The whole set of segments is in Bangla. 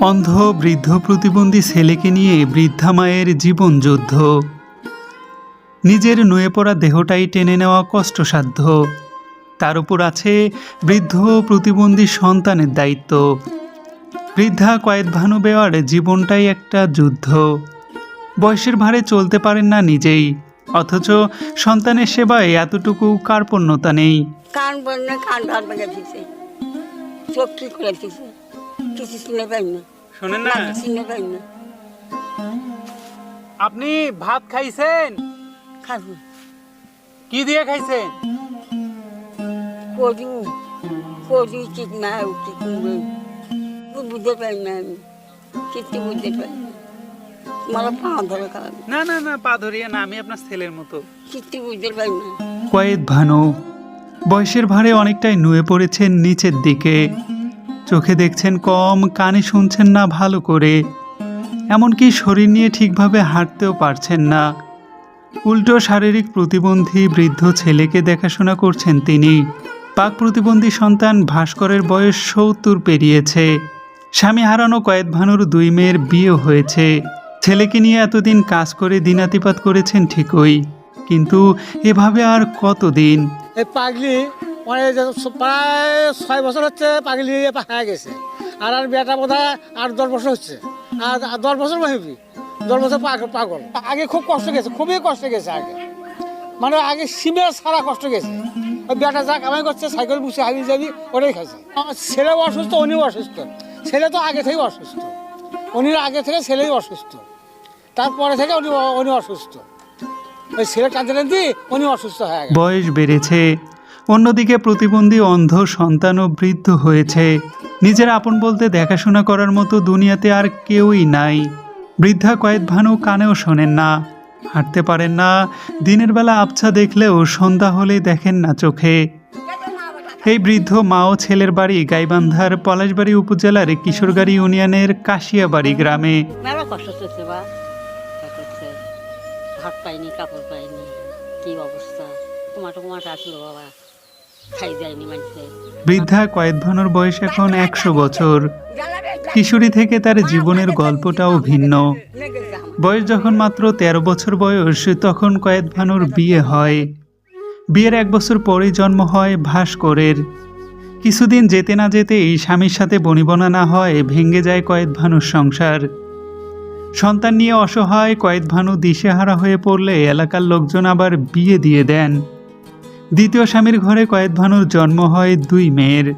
অন্ধ বৃদ্ধ প্রতিবন্ধী ছেলেকে নিয়ে বৃদ্ধা মায়ের জীবন যুদ্ধ। নিজের নুয়ে পড়া দেহটাই টেনে নেওয়া কষ্টসাধ্য। তার উপর আছে বৃদ্ধ প্রতিবন্ধী সন্তানের দায়িত্ব। বৃদ্ধা কয়েদ ভানু বেওয়ার জীবনটাই একটা যুদ্ধ। বয়সের ভারে চলতে পারেন না নিজেই, অথচ সন্তানের সেবায় এতটুকু কার্পণ্যতা নেই। চোখ কি করে কিছু চিনে পাই না। শোনেন না। চিনে পাই না। আপনি ভাত খাইছেন? খাব কি দিয়ে খাইছেন? করি করি ঠিক না ঠিক বুঝতে পারি না আমি। কিছু বুঝতে পারি না। পা ধরে না না না পা ধরিয়া না আমি আপনার ছেলের মতো। কিছু বুঝতে পারি না। কয়েদ ভানু বয়সের ভারে অনেকটাই নুয়ে পড়েছেন নিচের দিকে। চোখে দেখছেন কম, কানে শুনছেন না ভালো করে। এমনকি শরীর নিয়ে ঠিকভাবে হাঁটতেও পারছেন না। উল্টো শারীরিক প্রতিবন্ধী বৃদ্ধ ছেলেকে দেখাশোনা করছেন তিনি। পাক প্রতিবন্ধী সন্তান ভাস্করের বয়স সত্তর পেরিয়েছে। স্বামী হারানো কয়েদ ভানুর দুই মেয়ের বিয়ে হয়েছে। ছেলেকে নিয়ে এতদিন কাজ করে দিনাতিপাত করেছেন ঠিকই, কিন্তু এভাবে আর কতদিন? পাগলি মানে প্রায় ছয় বছর হচ্ছে পাগলি হয়ে গেছে। আর আর বেটা বোধ হয় আট, দশ বছর হচ্ছে। আর দশ বছর হবি দশ বছর পাগল। আগে খুব কষ্ট গেছে, খুবই কষ্ট গেছে আগে। মানে আগে সিমে সারা কষ্ট গেছে। ওই বেটা যা কামাই করছে, সাইকেল বুঝে হাবি যাবি, ওটাই খাইছে। ছেলেও অসুস্থ, উনিও অসুস্থ। ছেলে তো আগে থেকেই অসুস্থ। উনির আগে থেকে ছেলেই অসুস্থ। তারপরে থেকে উনি উনি অসুস্থ। ওই ছেলে টানতে টানতে উনি অসুস্থ হয়ে গেছে। বয়স বেড়েছে। অন্যদিকে প্রতিবন্ধী অন্ধ সন্তানও বৃদ্ধ হয়েছে। নিজের আপন বলতে দেখাশোনা করার মতো দুনিয়াতে আর কেউই নাই। বৃদ্ধা কয়েদ ভানু কানেও শোনেন না। হাঁটতে পারেন না। দিনের বেলা আবছা দেখলেও সন্ধ্যা হলে দেখেন না চোখে। এই বৃদ্ধ মা ও ছেলের বাড়ি গাইবান্ধার পলাশবাড়ি উপজেলার কিশোরগাড়ি ইউনিয়নের কাশিয়াবাড়ি গ্রামে। কি অবস্থা? টমাটো টমাটো আসলো বাবা। বৃদ্ধা কয়েদ ভানুর বয়স এখন একশো বছর। কিশোরী থেকে তার জীবনের গল্পটাও ভিন্ন। বয়স যখন মাত্র ১৩ বছর বয়স, তখন কয়েদ ভানুর বিয়ে হয়। বিয়ের এক বছর পরেই জন্ম হয় ভাস্করের। কিছুদিন যেতে না যেতেই স্বামীর সাথে বনিবনা না হয়, ভেঙে যায় কয়েদ ভানুর সংসার। সন্তান নিয়ে অসহায় কয়েদ ভানু দিশেহারা হয়ে পড়লে এলাকার লোকজন আবার বিয়ে দিয়ে দেন। দ্বিতীয় স্বামীর ঘরে কয়েদ ভানুর জন্ম হয় দুই মেয়ের।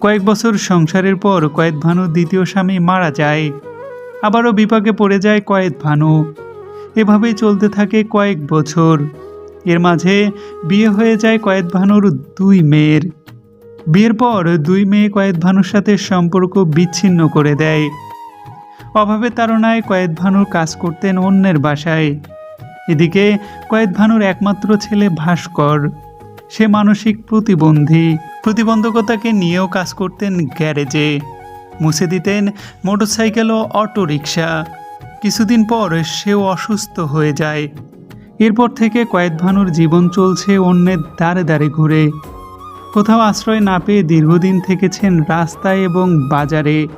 কয়েক বছর সংসারের পর কয়েদ ভানুর দ্বিতীয় স্বামী মারা যায়। আবারও বিপাকে পড়ে যায় কয়েদ ভানু। এভাবেই চলতে থাকে কয়েক বছর। এর মাঝে বিয়ে হয়ে যায় কয়েদ ভানুর দুই মেয়ের। বিয়ের পর দুই মেয়ে কয়েদ ভানুর সাথে সম্পর্ক বিচ্ছিন্ন করে দেয়। অভাবে তাড়নায় কয়েদ ভানুর কাজ করতেন অন্যের বাসায়। এদিকে কয়েদ ভানুর একমাত্র ছেলে ভাস্কর। সে মানসিক প্রতিবন্ধী। প্রতিবন্ধকতাকে নিয়েও কাজ করতেন গ্যারেজে। মুছে দিতেন মোটরসাইকেল ও অটো রিক্সা কিছুদিন পর সেও অসুস্থ হয়ে যায়। এরপর থেকে কয়েদ ভানুর জীবন চলছে অন্যের দ্বারে দ্বারে ঘুরে। কোথাও আশ্রয় না পেয়ে দীর্ঘদিন থেকেছেন রাস্তায় এবং বাজারে।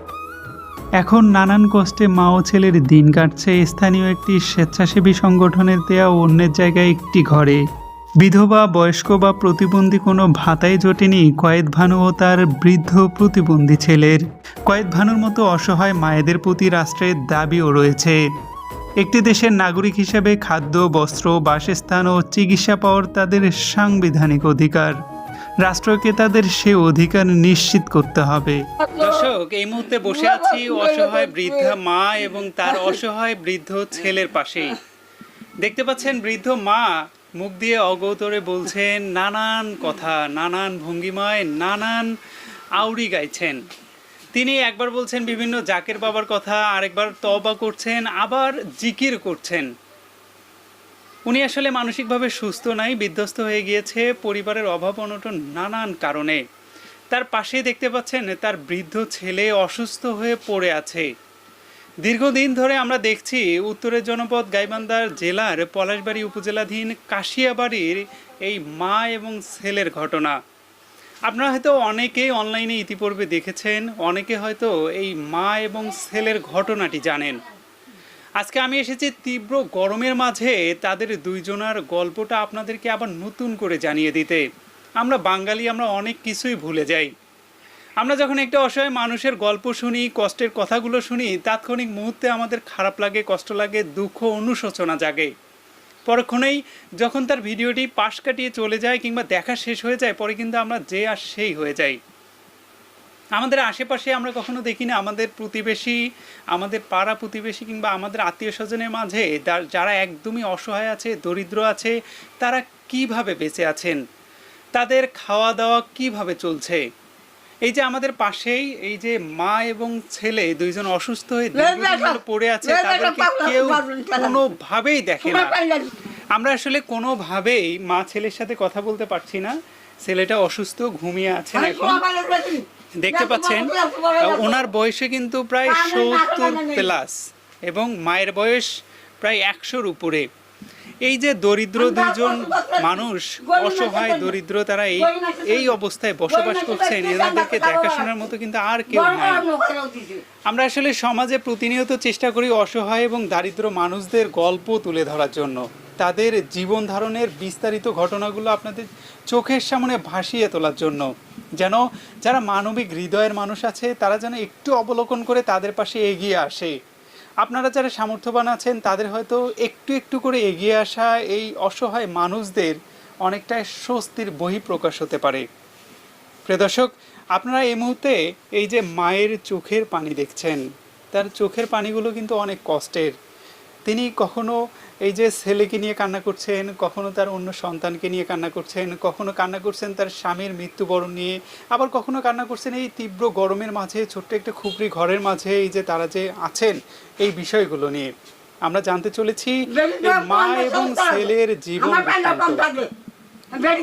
এখন নানান কষ্টে মা ও ছেলের দিন কাটছে স্থানীয় একটি স্বেচ্ছাসেবী সংগঠনের দেয়া অন্যের জায়গায় একটি ঘরে। বিধবা, বয়স্ক বা প্রতিবন্ধী কোনো ভাতাই জোটেনি কয়েদ ভানু ও তার বৃদ্ধ প্রতিবন্ধী ছেলের। কয়েদ ভানুর মতো অসহায় মায়েদের প্রতি রাষ্ট্রের দাবিও রয়েছে। একটি দেশের নাগরিক হিসেবে খাদ্য, বস্ত্র, বাসস্থান ও চিকিৎসা পাওয়ার তাদের সাংবিধানিক অধিকার। রাষ্ট্রকে তাদের সে অধিকার নিশ্চিত করতে হবে। দর্শক, এই মুহূর্তে বসে আছি অসহায় বৃদ্ধা মা এবং তার অসহায় বৃদ্ধ ছেলের পাশে দেখতে পাচ্ছেন বৃদ্ধ মা মুখ দিয়ে অগৌতরে বলছেন, নানান কথা, নানান ভঙ্গিমায়, নানান আউরি গাইছেন। তিনি একবার বলছেন বিভিন্ন জাকের বাবার কথা, আরেকবার তবা করছেন, আবার জিকির করছেন। উনি আসলে মানসিকভাবে সুস্থ নাই, বিধ্বস্ত হয়ে গিয়েছে, পরিবারের অভাব অনটন নানান কারণে। তার পাশেই দেখতে পাচ্ছেন, তার বৃদ্ধ ছেলে অসুস্থ হয়ে পড়ে আছে। দীর্ঘদিন ধরে আমরা দেখছি উত্তরের জনপদ গাইবান্ধার জেলার পলাশবাড়ি উপজেলাধীন কাশিয়াবাড়ির এই মা এবং ছেলের ঘটনা। আপনারা হয়তো অনেকেই অনলাইনে ইতিপূর্বে দেখেছেন, অনেকে হয়তো এই মা এবং ছেলের ঘটনাটি জানেন। আজকে আমি এসেছি তীব্র গরমের মাঝে, তাদের দুইজনার গল্পটা আপনাদেরকে আবার নতুন করে জানিয়ে দিতে। আমরা বাঙালি, আমরা অনেক কিছুই ভুলে যাই। আমরা যখন একটা অসহায় মানুষের গল্প শুনি, কষ্টের কথাগুলো শুনি, তাৎক্ষণিক মুহূর্তে আমাদের খারাপ লাগে, কষ্ট লাগে, দুঃখ, অনুশোচনা জাগে। পরক্ষণেই যখন তার ভিডিওটি পাশ কাটিয়ে চলে যায় কিংবা দেখা শেষ হয়ে যায়, পরে কিন্তু আমরা যে আর সেই হয়ে যাই। আমাদের আশেপাশে আমরা কখনো দেখি না, আমাদের প্রতিবেশী, আমাদের পাড়া প্রতিবেশী কিংবা আমাদের আত্মীয় স্বজনের মাঝে যারা একদমই অসহায় আছে, দরিদ্র আছে, তারা কীভাবে বেঁচে আছেন? তাদের খাওয়া দাওয়া কীভাবে চলছে? এই যে আমাদের পাশেই এই যে মা এবং ছেলে দুইজন অসুস্থ হয়ে পড়ে আছে তাদেরকে কেউ কোনোভাবেই দেখে না। আমরা আসলে কোনোভাবেই মা ছেলের সাথে কথা বলতে পারছি না। ছেলেটা অসুস্থ ঘুমিয়ে আছেন এখন। দেখতে পাচ্ছেন? ওনার বয়সে কিন্তু প্রায় সত্তর প্লাস এবং মায়ের বয়স প্রায় একশোর উপরে। এই যে দরিদ্র দুজন মানুষ অসহায় দরিদ্র তারা এই এই অবস্থায় বসবাস করছেন। এনাদেরকে দেখাশোনার মতো কিন্তু আর কেউ নাই। আমরা আসলে সমাজে প্রতিনিয়ত চেষ্টা করি অসহায় এবং দারিদ্র মানুষদের গল্প তুলে ধরার জন্য। তাদের জীবন ধারণের বিস্তারিত ঘটনাগুলো আপনাদের চোখের সামনে ভাসিয়ে তোলার জন্য। যেন যারা মানবিক হৃদয়ের মানুষ আছে তারা যেন একটু অবলোকন করে তাদের পাশে এগিয়ে আসে। আপনারা যারা সামর্থ্যবান আছেন, তাদের হয়তো একটু একটু করে এগিয়ে আসা এই অসহায় মানুষদের অনেকটাই স্বস্তির বহি প্রকাশ হতে পারে। প্রিয়দর্শক আপনারা এই মুহূর্তে এই যে মায়ের চোখের পানি দেখছেন, তার চোখের পানিগুলো কিন্তু অনেক কষ্টের। তিনি কখনো এই যে ছেলেকে নিয়ে কান্না করছেন কখনো তার অন্য সন্তানকে নিয়ে কান্না করছেন কখনো কান্না করছেন তার স্বামীর মৃত্যুবরণ নিয়ে আবার কখনো কান্না করছেন এই তীব্র গরমের মাঝে ছোট্ট একটা খুপড়ি ঘরের মাঝে এই যে তারা যে আছেন এই বিষয়গুলো নিয়ে। আমরা জানতে চলেছি মা এবং ছেলের জীবন।